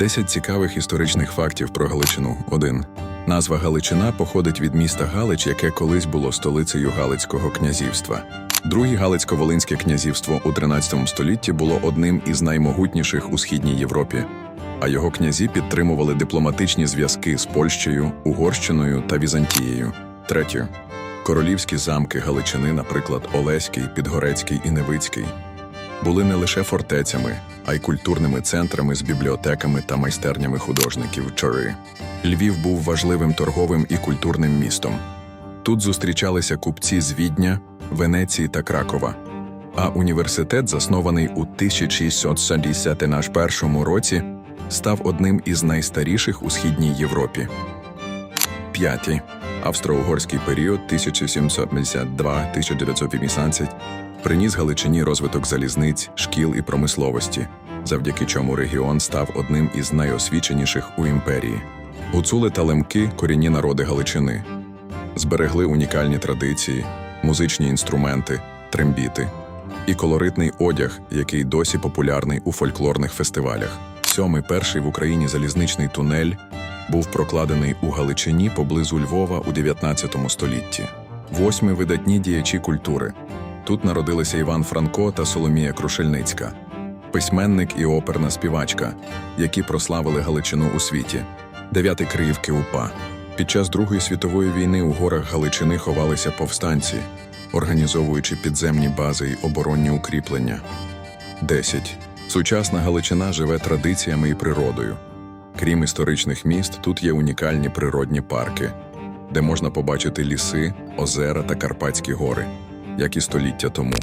10 цікавих історичних фактів про Галичину. 1. Назва Галичина походить від міста Галич, яке колись було столицею Галицького князівства. Друге Галицько-Волинське князівство у 13 столітті було одним із наймогутніших у східній Європі, а його князі підтримували дипломатичні зв'язки з Польщею, Угорщиною та Візантією. Третє. Королівські замки Галичини, наприклад, Олеський, Підгорецький і Невицький, були не лише фортецями, а й культурними центрами з бібліотеками та майстернями художників чори. Львів був важливим торговим і культурним містом. Тут зустрічалися купці з Відня, Венеції та Кракова. А університет, заснований у 1671 році, став одним із найстаріших у східній Європі. П'ятий. Австро-угорський період 1752-1918 приніс Галичині розвиток залізниць, шкіл і промисловості, завдяки чому регіон став одним із найосвіченіших у імперії. Гуцули та лемки корінні народи Галичини, зберегли унікальні традиції, музичні інструменти, трембіти і колоритний одяг, який досі популярний у фольклорних фестивалях. Сьомий перший в Україні залізничний тунель був прокладений у Галичині поблизу Львова у 19 столітті. Восьми видатні діячі культури. Тут народилися Іван Франко та Соломія Крушельницька, письменник і оперна співачка, які прославили Галичину у світі. Дев'ятий Криївки УПА. Під час Другої світової війни у горах Галичини ховалися повстанці, організовуючи підземні бази й оборонні укріплення. 10. Сучасна Галичина живе традиціями і природою. Крім історичних міст, тут є унікальні природні парки, де можна побачити ліси, озера та Карпатські гори, як і століття тому.